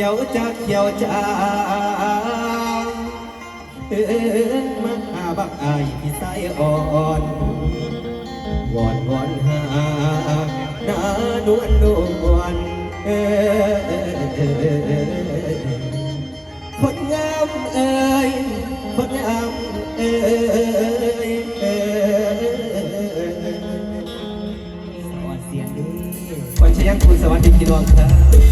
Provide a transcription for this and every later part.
ขียวจะเขียวจางเอินมาหาบักอายพี่สายอ่อนวอนวอนหาหน้านวลนวลเออคนงามเอ่ยคนงามเอ่ยสวัสดีดีวันชยังคุณสวัสดีพี่น้องครับ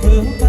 和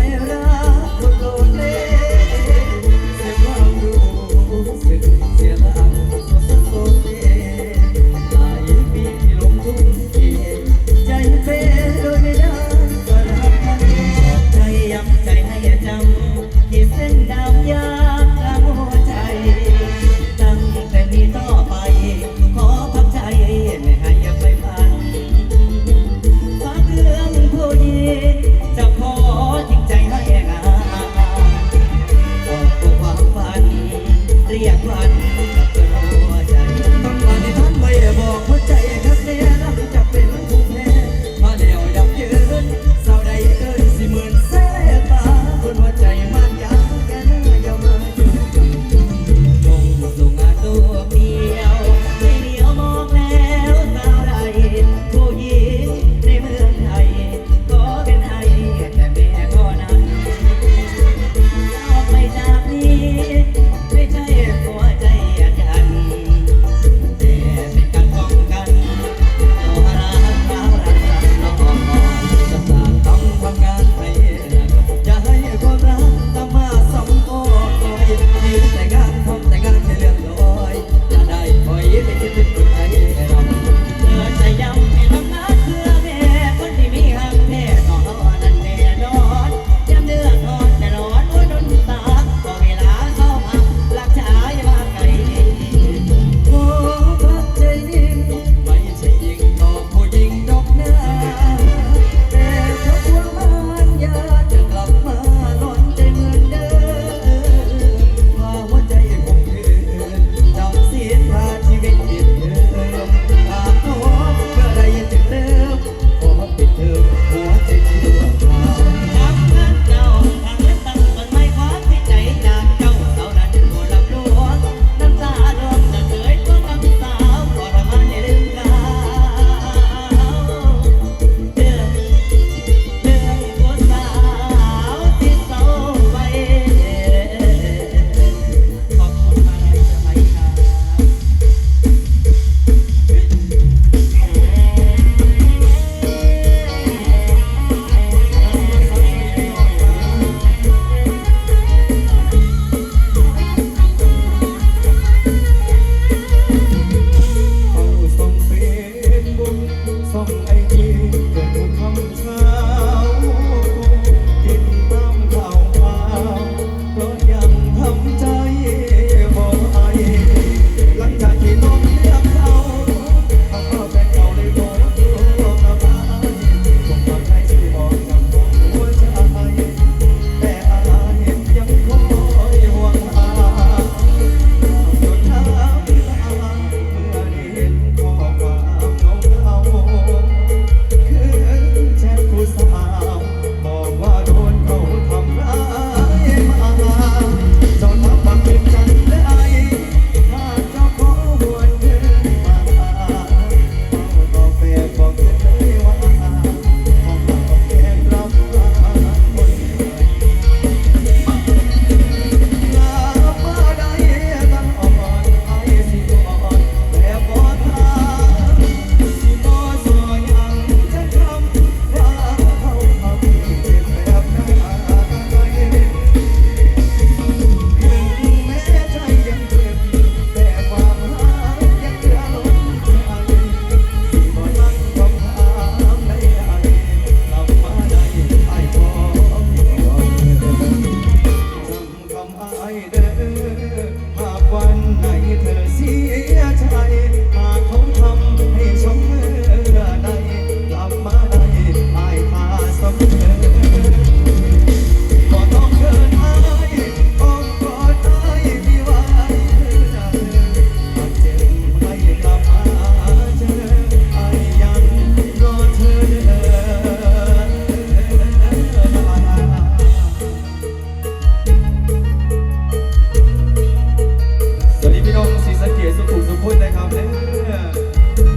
สังเกตสุขุมสุขุนนะครับ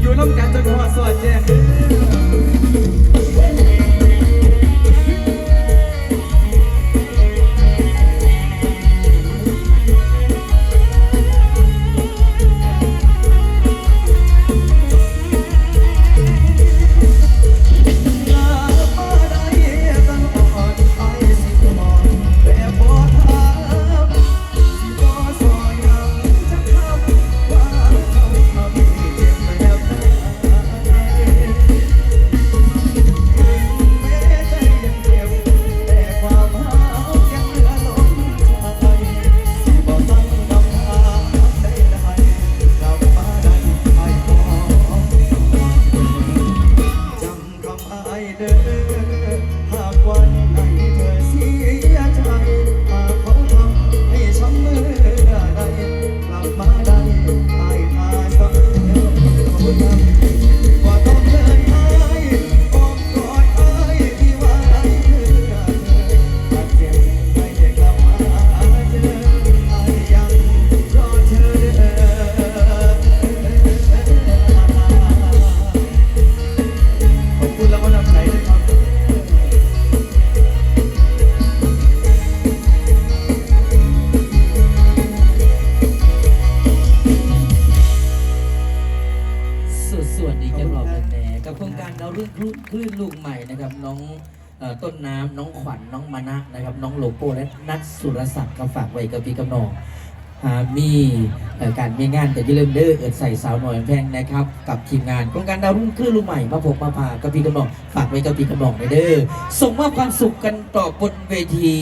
อยู่ร่วมกันจนหัวสอดแจ้ง สดสวดอีกจะบอกกันแนกับโครงการเราเรื่องคลื่นลูกใหม่นะครับน้องต้นน้ำน้องขวัญน้องมานะนะครับ น้องโลโก้และนักสุรศักดิ์ก็ฝากไว้กับพี่กำนองมีการมีงานแต่ที่เริ่มเด้อเอิดใส่สาวหน่อยแพงนะครับ กับทีมงานโครงการดาวรุ่งคลื่นลูกใหม่มาพบมาพากับพี่กำนองฝากไว้กับพี่กำนองไปเด้อส่งมอบความสุขกันต่อบนเวที